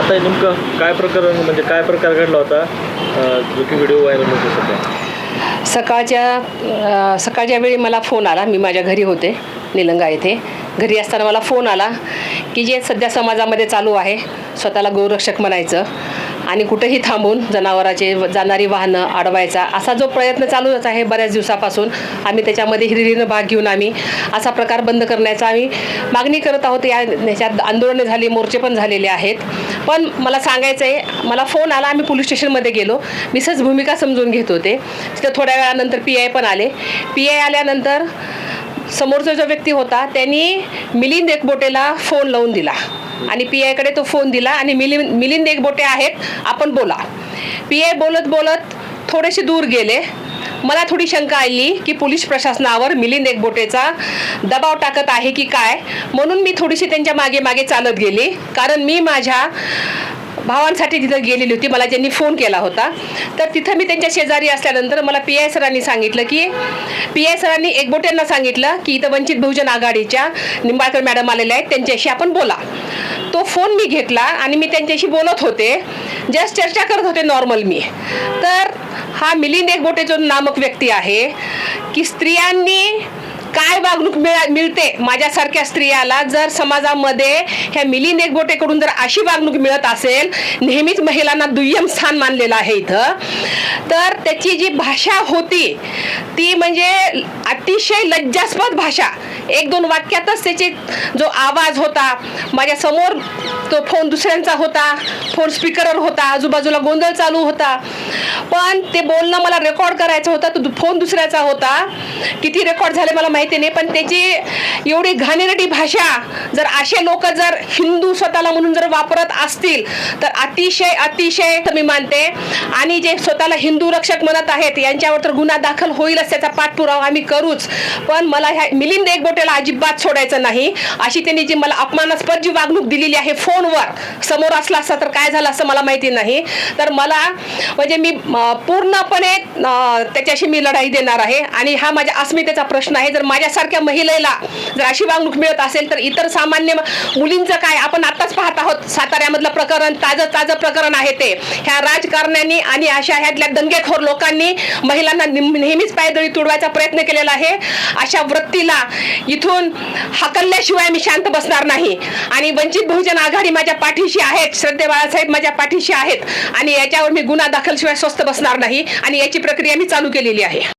आता नेमकं काय प्रकरण म्हणजे काय प्रकार घडला होता? जो की व्हिडिओ व्हायरल होतो सध्या सकाळच्या सकाळच्या वेळी मला फोन आला. मी माझ्या घरी होते निलंगा येथे. घरी असताना मला फोन आला की जे सध्या समाजामध्ये चालू आहे स्वतःला गौरक्षक म्हणायचं. आणि कुठेही थांबून जनावराचे जाणारी वाहनं अडवायचा असा जो प्रयत्न चालूच आहे बऱ्याच दिवसापासून. आम्ही त्याच्यामध्ये हिरिरीनं भाग घेऊन आम्ही असा प्रकार बंद करण्याचा आम्ही मागणी करत आहोत. या ह्याच्यात आंदोलनं झाली मोर्चे पण झालेले आहेत. पण मला सांगायचं आहे मला फोन आला आम्ही पोलीस स्टेशनमध्ये गेलो. मी सहज भूमिका समजून घेत होते. तिथं थोड्या वेळानंतर पी आय पण आले. पी आय आल्यानंतर समोरचा जो व्यक्ती होता त्यांनी मिलिंद एकबोटेला फोन लावून दिला. आणि पी आयकडे तो फोन दिला आणि मिलिंद मिलिंद एकबोटे आहेत आपण बोला. पी आय बोलत बोलत थोडेसे दूर गेले. मला थोडी शंका आली की पोलीस प्रशासनावर मिलिंद एकबोटेचा दबाव टाकत आहे की काय? म्हणून मी थोडीशी त्यांच्या मागे मागे चालत गेली. कारण मी माझ्या भावांसाठी तिथं गेलेली होती. मला ज्यांनी फोन केला होता. तर तिथं मी त्यांच्या शेजारी असल्यानंतर मला पी आय सरांनी सांगितलं की पी आय सरांनी एकबोट्यांना सांगितलं की इथं वंचित बहुजन आघाडीच्या निंबाळकर मॅडम आलेल्या आहेत. त्यांच्याशी आपण बोला. तो फोन मी घेतला आणि मी त्यांच्याशी बोलत होते. जस्ट चर्चा करत होते नॉर्मल मी. तर हा मिलिंद एकबोटे जो नामक व्यक्ती आहे की स्त्रियांनी काय वागणूक मिळा मिळते माझ्यासारख्या स्त्रियाला जर समाजामध्ये ह्या मिलिंद एकबोटेकडून जर अशी वागणूक मिळत असेल नेहमीच महिलांना दुय्यम स्थान मानलेलं आहे इथं तर त्याची जी भाषा होती ती म्हणजे अतिशय लज्जास्पद भाषा. एक दोन वाक्यातच त्याची जो आवाज होता माझ्यासमोर तो फोन दुसऱ्यांचा होता फोन स्पीकरवर होता आजूबाजूला गोंधळ चालू होता. पण ते बोलणं मला रेकॉर्ड करायचं होतं तो फोन दुसऱ्याचा होता. किती रेकॉर्ड झाले मला माहिती नाही पण त्याची एवढी घाणेरडी भाषा जर असे लोक जर हिंदू स्वतःला म्हणून जर वापरत असतील तर अतिशय अतिशय मी मानते. आणि जे स्वतःला हिंदू रक्षक म्हणत आहेत यांच्यावर तर गुन्हा दाखल होईलच त्याचा पाठपुरावा आम्ही करूच. पण मला ह्या मिलिंद एकबोटेला अजिबात सोडायचं नाही. अशी त्यांनी जी मला अपमानास्पद जी वागणूक दिलेली आहे फोनवर समोर असला असता तर काय झालं असं मला माहिती नाही. तर मला म्हणजे मी पूर्णपणे त्याच्याशी मी लढाई देणार आहे. आणि हा माझ्या अस्मितेचा प्रश्न आहे. जर माझ्यासारख्या महिलेला जर अशी वागणूक मिळत असेल तर इतर सामान्य मुलींचं काय? आपण आताच पाहत आहोत साताऱ्यामधलं प्रकरण ताजं ताजं प्रकरण आहे ते. ह्या राजकारण्यांनी आणि अशा ह्यातल्या दंगेखोर लोकांनी महिलांना नेहमीच पायदळी तुडवायचा प्रयत्न केलेला आहे. अशा वृत्तीला इथून हकलल्याशिवाय मी शांत बसणार नाही. आणि वंचित बहुजन आघाडी माझ्या पाठीशी आहेत श्रद्धे बाळासाहेब माझ्या पाठीशी आहेत. आणि याच्यावर मी गुन्हा दाखलशिवाय स्वस्त बसणार नाही. आणि याची प्रक्रिया मी चालू केलेली आहे.